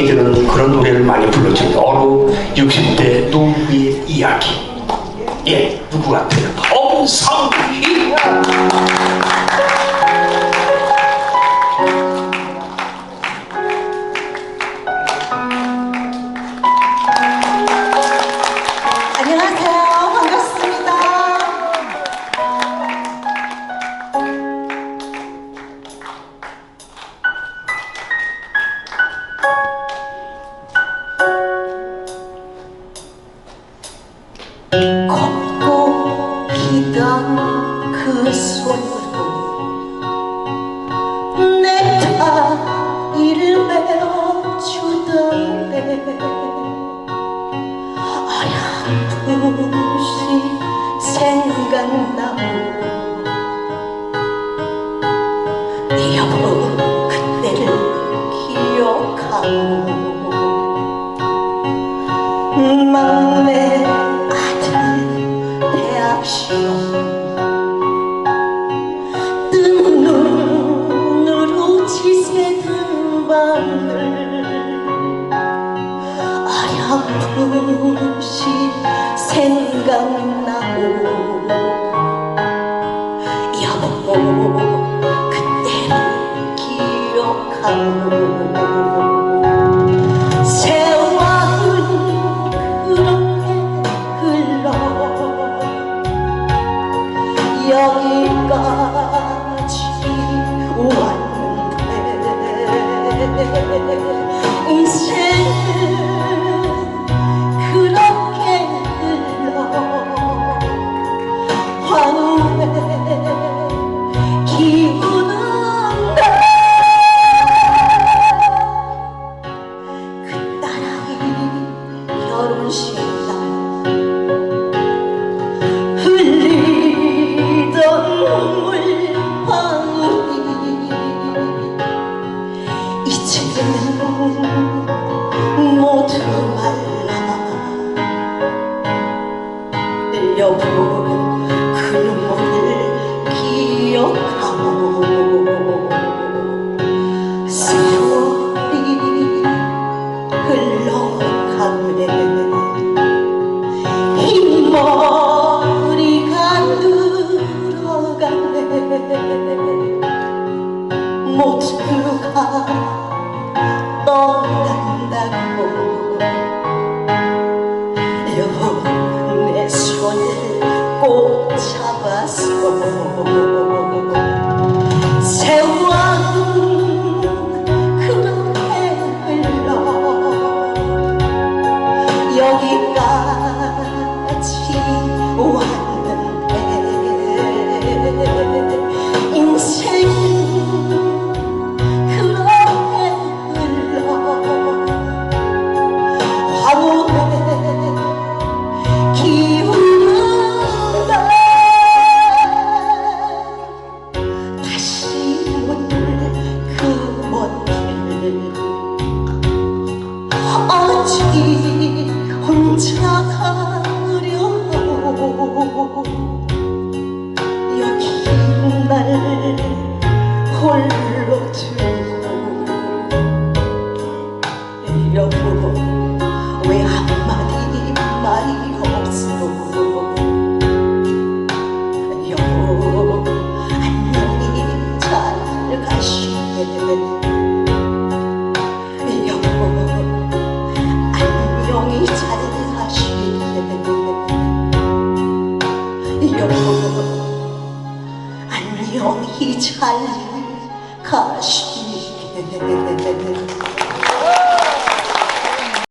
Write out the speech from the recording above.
생각이 드는 그런 노래를 많이 불렀죠. 어느 60대 노부의 이야기. 예, 누구 같아요? 엄성희. 걷고 피던 그 손으로 내 다리를 메어주던데 어렴풋이 생각나고 여보 그때를 기억하고 어렴풋이 생각나고 여보 그때를 기억하고 세월은 그렇게 흘러 여기까지 왔 이제는 모두 말라 여보 여기까지 가려고 yok hiç halli karşı